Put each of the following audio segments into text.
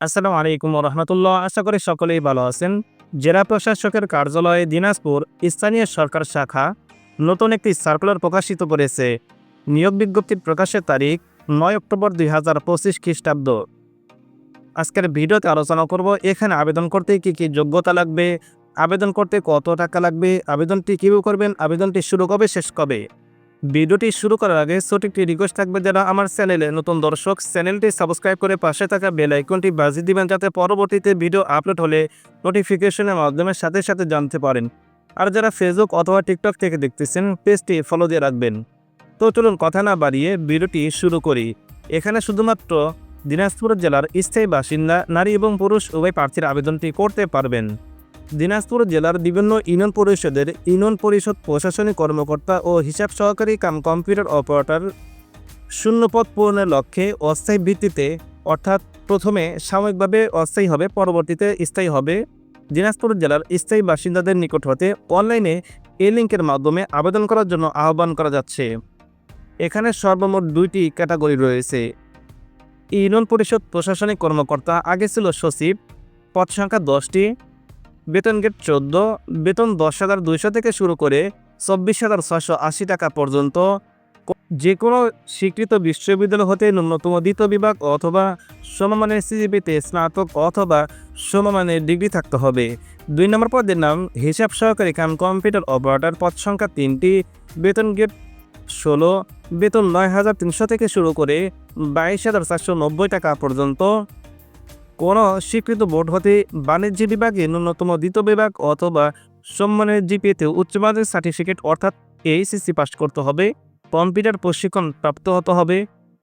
আসসালামু আলাইকুম রহমতুল্লাহ আশা করি সকলেই ভালো আছেন। জেলা প্রশাসকের কার্যালয়ে দিনাজপুর স্থানীয় সরকার শাখা নতুন একটি সার্কুলার প্রকাশিত করেছে। নিয়োগ বিজ্ঞপ্তির প্রকাশের তারিখ নয় অক্টোবর দুই হাজার পঁচিশ খ্রিস্টাব্দ। আজকের ভিডিওতে আলোচনা করব, এখানে আবেদন করতে কি কি যোগ্যতা লাগবে, আবেদন করতে কত টাকা লাগবে, আবেদনটি কীভাবে করবেন, আবেদনটি শুরু কবে, শেষ কবে? ভিডিওটি শুরু করার আগে ছোট একটি রিকোয়েস্ট থাকবে যারা আমার চ্যানেলে নতুন দর্শক, চ্যানেলটি সাবস্ক্রাইব করে পাশে থাকা বেল আইকনটি বাজিয়ে দিবেন যাতে পরবর্তীতে ভিডিও আপলোড হলে নোটিফিকেশনের মাধ্যমে সাথে সাথে জানতে পারেন। আর যারা ফেসবুক অথবা টিকটক থেকে দেখতেছেন পেজটি ফলো দিয়ে রাখবেন। তো চলুন কথা না বাড়িয়ে ভিডিওটি শুরু করি। এখানে শুধুমাত্র দিনাজপুর জেলার স্থায়ী বাসিন্দা, নারী এবং পুরুষ উভয় প্রার্থীর আবেদনটি করতে পারবেন। দিনাজপুর জেলার বিভিন্ন ইউনিয়ন পরিষদের ইউনিয়ন পরিষদ প্রশাসনিক কর্মকর্তা ও হিসাব সহকারী কাম কম্পিউটার অপারেটর শূন্যপদ পূরণের লক্ষ্যে অস্থায়ী ভিত্তিতে, অর্থাৎ প্রথমে সাময়িকভাবে অস্থায়ী হবে, পরবর্তীতে স্থায়ী হবে। দিনাজপুর জেলার স্থায়ী বাসিন্দাদের নিকট হতে অনলাইনে এই লিঙ্কের মাধ্যমে আবেদন করার জন্য আহ্বান করা যাচ্ছে। এখানে সর্বমোট দুইটি ক্যাটাগরি রয়েছে। ইউনিয়ন পরিষদ প্রশাসনিক কর্মকর্তা আগে ছিল সচিব, পদ সংখ্যা দশটি। বেতন গেট চোদ্দ, বেতন দশ হাজার দুইশো থেকে শুরু করে চব্বিশ হাজার ছশো আশি টাকা পর্যন্ত। যে কোনো স্বীকৃত বিশ্ববিদ্যালয় হতে ন্যূনতম দ্বিতীয় বিভাগ অথবা সমমানের সিজিপিতে স্নাতক অথবা সমমানের ডিগ্রি থাকতে হবে। দুই নম্বর পদের নাম হিসাব সহকারী কাম কম্পিউটার অপারেটর পদ সংখ্যা তিনটি, বেতন গেট ষোলো, বেতন নয় হাজার তিনশো থেকে শুরু করে বাইশ হাজার চারশো নব্বই টাকা পর্যন্ত। কোনো স্বীকৃত বোর্ড হতে বাণিজ্য বিভাগে ন্যূনতম দ্বিতীয় বিভাগ অথবা সম্মানের জিপিএতে উচ্চমাধ্যমিক সার্টিফিকেট অর্থাৎ এইচএসসি পাস করতে হবে। কম্পিউটার প্রশিক্ষণ প্রাপ্ত হতে হবে।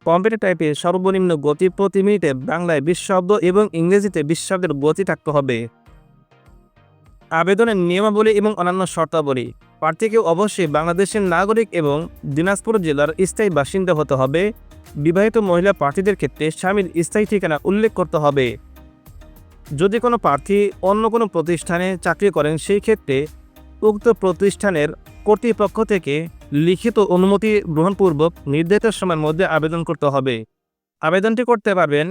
কম্পিউটার টাইপে সর্বনিম্ন গতি প্রতি মিনিটে বাংলায় বিশ শব্দ এবং ইংরেজিতে বিশ শব্দের গতি থাকতে হবে। আবেদনের নিয়মাবলী এবং অন্যান্য শর্তাবলী। প্রার্থীকে অবশ্যই বাংলাদেশের নাগরিক এবং দিনাজপুর জেলার স্থায়ী বাসিন্দা হতে হবে। বিবাহিত মহিলা প্রার্থীদের ক্ষেত্রে স্বামীর স্থায়ী ঠিকানা উল্লেখ করতে হবে। যদি কোনো প্রার্থী অন্য কোনো প্রতিষ্ঠানে চাকরি করেন, সেই ক্ষেত্রে উক্ত প্রতিষ্ঠানের কর্তৃপক্ষ থেকে লিখিত অনুমতি গ্রহণপূর্বক নির্ধারিত সময়ের মধ্যে আবেদন করতে হবে। আবেদনটি করতে পারবেন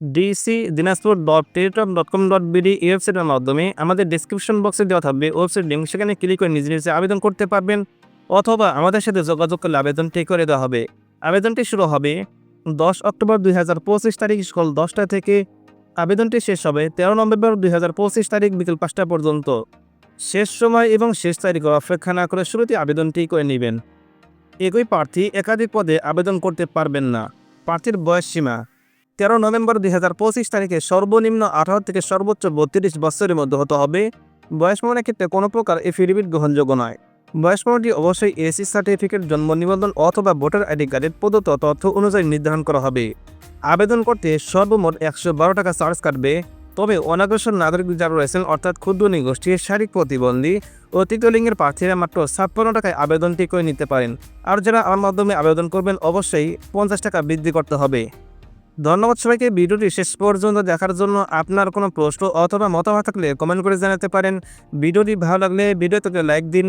DC Dinajpur dot Teletalk dot com dot BD ওয়েবসাইটের মাধ্যমে। আমাদের ডিসক্রিপশন বক্সে দেওয়া থাকবে ওয়েবসাইট লিঙ্ক সেখানে ক্লিক করে নিজে নিজে আবেদন করতে পারবেন অথবা আমাদের সাথে যোগাযোগ করলে আবেদনটি করে দেওয়া হবে। আবেদনটি শুরু হবে দশ অক্টোবর দুই হাজার পঁচিশ তারিখ, সকাল দশটা থেকে। আবেদনটি শেষ হবে তেরো নভেম্বর দুই হাজার পঁচিশ তারিখ, বিকেল পাঁচটা পর্যন্ত। শেষ সময় এবং শেষ তারিখ অপেক্ষা না করে শুরুতে আবেদনটি করে নেবেন। একই প্রার্থী একাধিক পদে আবেদন করতে পারবেন না। প্রার্থীর বয়স সীমা তেরো নভেম্বর দুই হাজার পঁচিশ তারিখে সর্বনিম্ন আঠারো থেকে সর্বোচ্চ বত্রিশ বছরের মধ্যে হতে হবে। বয়স প্রমাণের ক্ষেত্রে কোনো প্রকার এফিডেভিট গ্রহণযোগ্য নয়। বয়স প্রমাণটি অবশ্যই এসি সার্টিফিকেট জন্ম নিবন্ধন অথবা ভোটার আইডি কার্ডের প্রদত্ত তথ্য অনুযায়ী নির্ধারণ করা হবে। আবেদন করতে সর্বমোট একশো বারো টাকা চার্জ কাটবে। তবে অনাগ্রসর নাগরিক যারা রয়েছেন, অর্থাৎ ক্ষুদ্র নিগোষ্ঠীর শারীরিক প্রতিবন্ধী ও তৃতীয় লিঙ্গের প্রার্থীরা মাত্র ছাপ্পান্ন টাকায় আবেদনটি করে নিতে পারেন। আর যারা আমার মাধ্যমে আবেদন করবেন, অবশ্যই পঞ্চাশ টাকা বৃদ্ধি করতে হবে। ধন্যবাদ সবাইকে, ভিডিওটি শেষ পর্যন্ত দেখার জন্য আপনার কোনো প্রশ্ন অথবা মতামত থাকলে কমেন্ট করে জানাতে পারেন। ভিডিওটি ভালো লাগলে ভিডিওটিকে লাইক দিন।